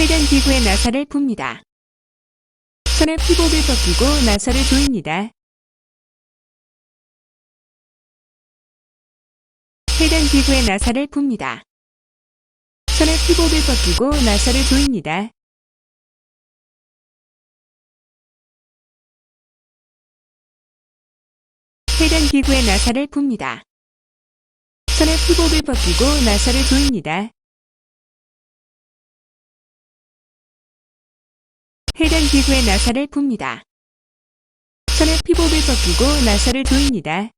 해당 기구에 나사를 풉니다. 손에 피복을 벗기고 나사를 조입니다. 해당 기구에 나사를 풉니다. 손에 피복을 벗기고 나사를 조입니다. 해당 기구에 나사를 풉니다. 손에 피복을 벗기고 나사를 조입니다. 해당 기구에 나사를 풉니다. 손에 피복을 벗기고 나사를 조입니다.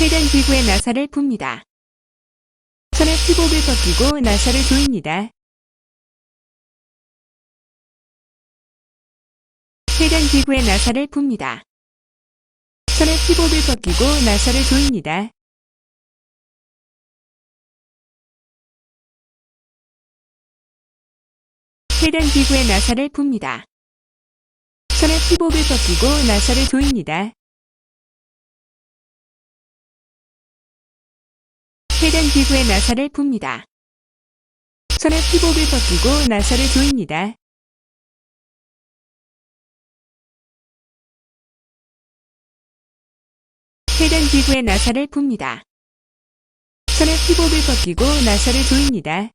해당 기구에 나사를 풉니다. 손에 피복을 벗기고 나사를 조입니다. 해당 기구에 나사를 풉니다. 손에 피복을 벗기고 나사를 조입니다. 해당 기구에 나사를 풉니다. 손에 피복을 벗기고 나사를 조입니다. 해당 기구에 나사를 풉니다. 손에 피복을 벗기고 나사를 조입니다. 기구에 나사를 풉니다. 손에 피복을 벗기고 나사를 조입니다.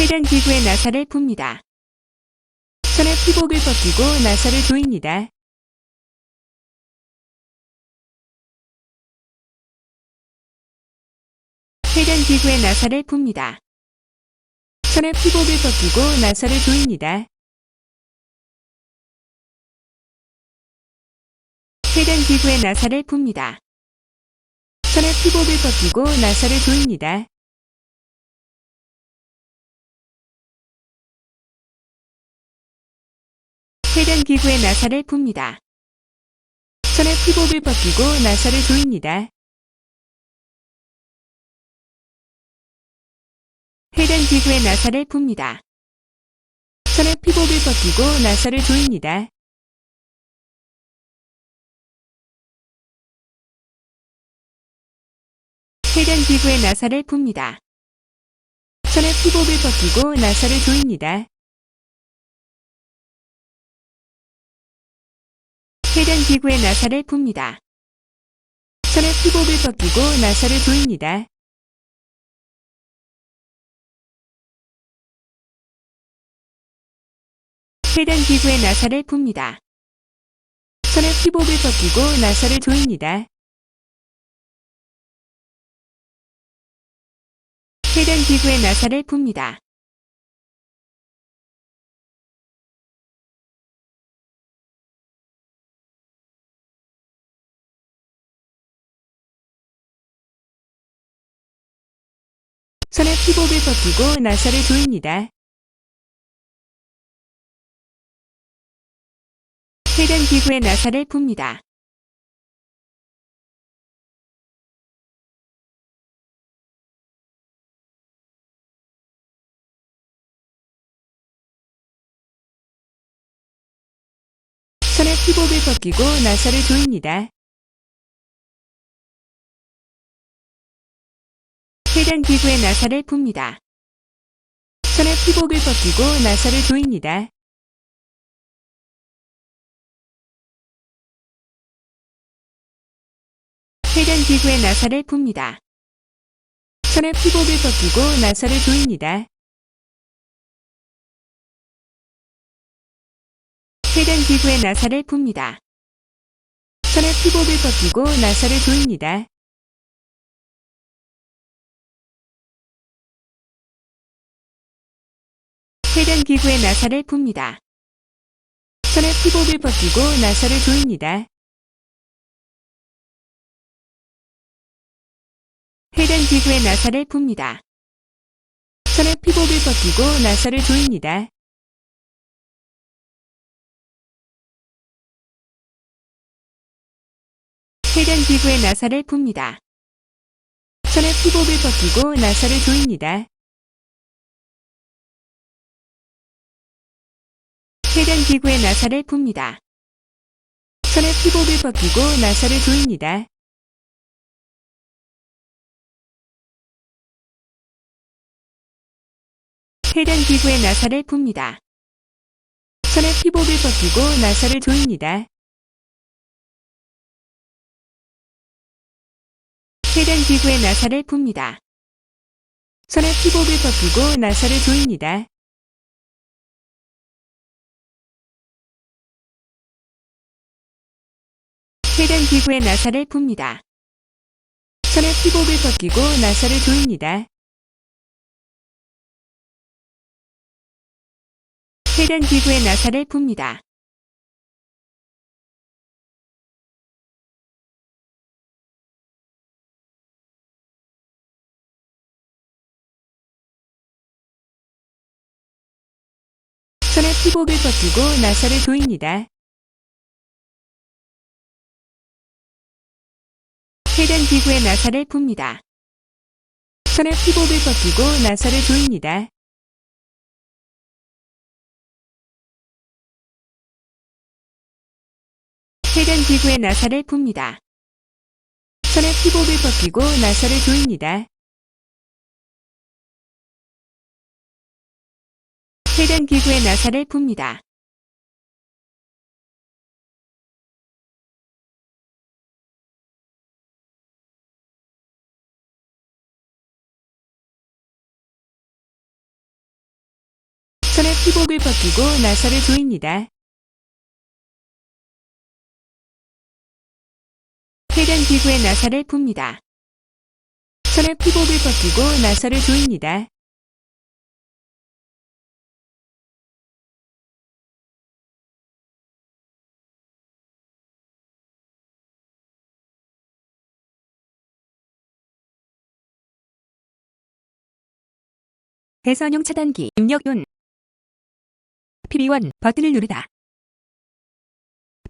해당 기구에 나사를 풉니다. 손에 피복을 벗기고 나사를 조입니다. 해당 기구에 나사를 풉니다. 손에 피복을 벗기고 나사를 조입니다. 해당 기구에 나사를 풉니다. 손에 피복을 벗기고 나사를 조입니다. 해당 기구에 나사를 풉니다. 손에 피복을 벗기고 나사를 조입니다. 해당 기구에 나사를 풉니다. 손에 피복을 벗기고 나사를 조입니다. 해당 기구에 나사를 풉니다. 손에 피복을 벗기고 나사를 조입니다. 해당 기구에 나사를 풉니다. 손에 피복을 벗기고 나사를 조입니다. 해당 기구에 나사를 풉니다. 손에 피복을 벗기고 나사를 조입니다. 해당 기구에 나사를 풉니다. 손에 피복을 벗기고 나사를 조입니다. 해당 기구에 나사를 풉니다. 피복을 벗기고 나사를 조입니다. 해당 기구에 나사를 풉니다. 손에 피복을 벗기고 나사를 조입니다. 해당 기구에 나사를 풉니다. 손에 피복을 벗기고 나사를 조입니다. 해당 기구에 나사를 풉니다. 손에 피복을 벗기고 나사를 조입니다. 해당 기구에 나사를 풉니다. 손에 피복을 벗기고 나사를 조입니다. 해당 기구에 나사를 풉니다. 손에 피복을 벗기고 나사를 조입니다. 해당 기구에 나사를 풉니다. 손에 피복을 벗기고 나사를 조입니다. 해당 기구에 나사를 풉니다. 손에 피복을 벗기고 나사를 조입니다. 해당 기구에 나사를 풉니다. 손에 피복을 벗기고 나사를 조입니다. 해당 기구에 나사를 풉니다. 손에 피복을 벗기고 나사를 조입니다. 해당 기구에 나사를 풉니다. 손에 피복을 벗기고 나사를 조입니다. 해당 기구에 나사를 풉니다. 손에 피복을 벗기고 나사를 조입니다. 해당 기구에 나사를 풉니다. 손에 피복을 벗기고 나사를 조입니다. 해당 기구에 나사를 풉니다. 손에 피복을 벗기고 나사를 조입니다. 해당 기구에 나사를 풉니다. 손에 피복을 벗기고 나사를 조입니다. 해당 기구에 나사를 풉니다. 손에 피복을 벗기고 나사를 조입니다. 대선용 차단기 입력윤 PB1 버튼을 누르다.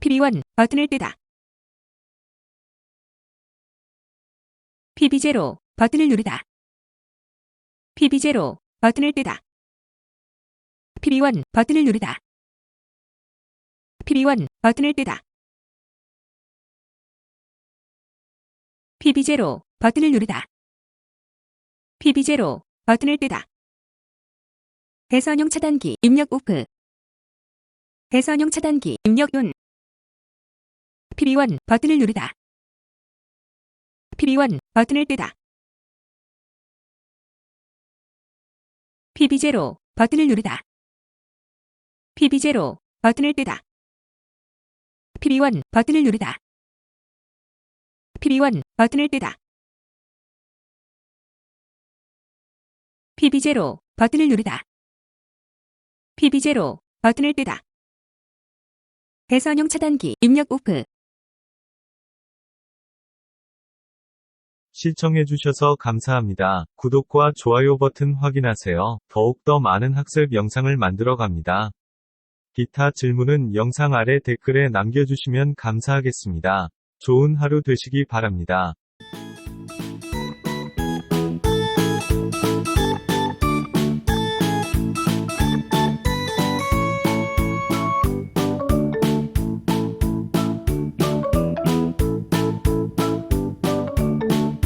PB1 버튼을 떼다. PB0 버튼을 누르다. PB0 버튼을 떼다. PB1 버튼을 누르다. PB1 버튼을 떼다. PB0 버튼을 누르다. PB0 버튼을 떼다. 배선용 차단기 입력 오프 배선용 차단기 입력 온 PB1 버튼을 누르다. PB1 버튼을 떼다. PB0 버튼을 누르다. PB0 버튼을 떼다. PB1 버튼을 누르다. PB1 버튼을 떼다. PB0 버튼을 누르다. PB0 버튼을 떼다. 배선용 차단기 입력 오프 시청해주셔서 감사합니다. 구독과 좋아요 버튼 확인하세요. 더욱더 많은 학습 영상을 만들어 갑니다. 기타 질문은 영상 아래 댓글에 남겨주시면 감사하겠습니다. 좋은 하루 되시기 바랍니다.